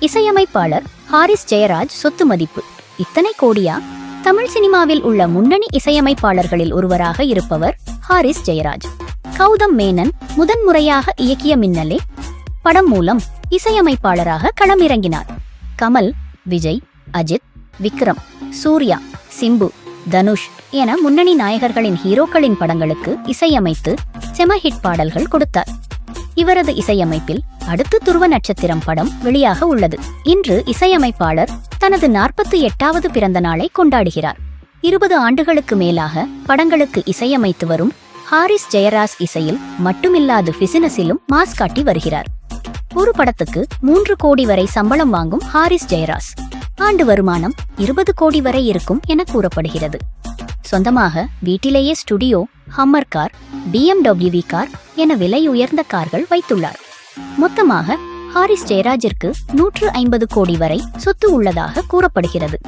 இசையமைப்பாளர் ஹாரிஸ் ஜெயராஜ் சொத்து மதிப்பு. இத்தனை கோடியா? தமிழ் சினிமாவில் உள்ள முன்னணி இசையமைப்பாளர்களில் ஒருவராக இருப்பவர் ஹாரிஸ் ஜெயராஜ். கௌதம் மேனன் முதன்முறையாக இயக்கிய மின்னலே படம் மூலம் இசையமைப்பாளராக களமிறங்கினார். கமல் விஜய் அஜித் விக்ரம் சூர்யா சிம்பு தனுஷ் என முன்னணி நாயகர்களின் ஹீரோக்களின் படங்களுக்கு இசையமைத்து செம ஹிட் பாடல்கள் கொடுத்தார். இவரது இசையமைப்பில் அடுத்து துருவ நட்சத்திரம் படம் வெளியாக உள்ளது. இன்று இசையமைப்பாளர் தனது நாற்பத்தி எட்டாவது பிறந்த நாளை கொண்டாடுகிறார். இருபது ஆண்டுகளுக்கு மேலாக படங்களுக்கு இசையமைத்து வரும் ஹாரிஸ் ஜெயராஸ் இசையில் மட்டுமில்லாது பிசினஸிலும் மாஸ் காட்டி வருகிறார். ஒரு படத்துக்கு மூன்று கோடி வரை சம்பளம் வாங்கும் ஹாரிஸ் ஜெயராஸ். ஆண்டு வருமானம் இருபது கோடி வரை இருக்கும் என கூறப்படுகிறது. சொந்தமாக வீட்டிலேயே ஸ்டுடியோ ஹம்மர் கார் பிஎம்டபிள்யூவி கார் என விலை உயர்ந்த கார்கள் வைத்துள்ளார். மொத்தமாக ஹாரிஸ் ஜெயராஜிற்கு நூற்று ஐம்பது கோடி வரை சொத்து உள்ளதாக கூறப்படுகிறது.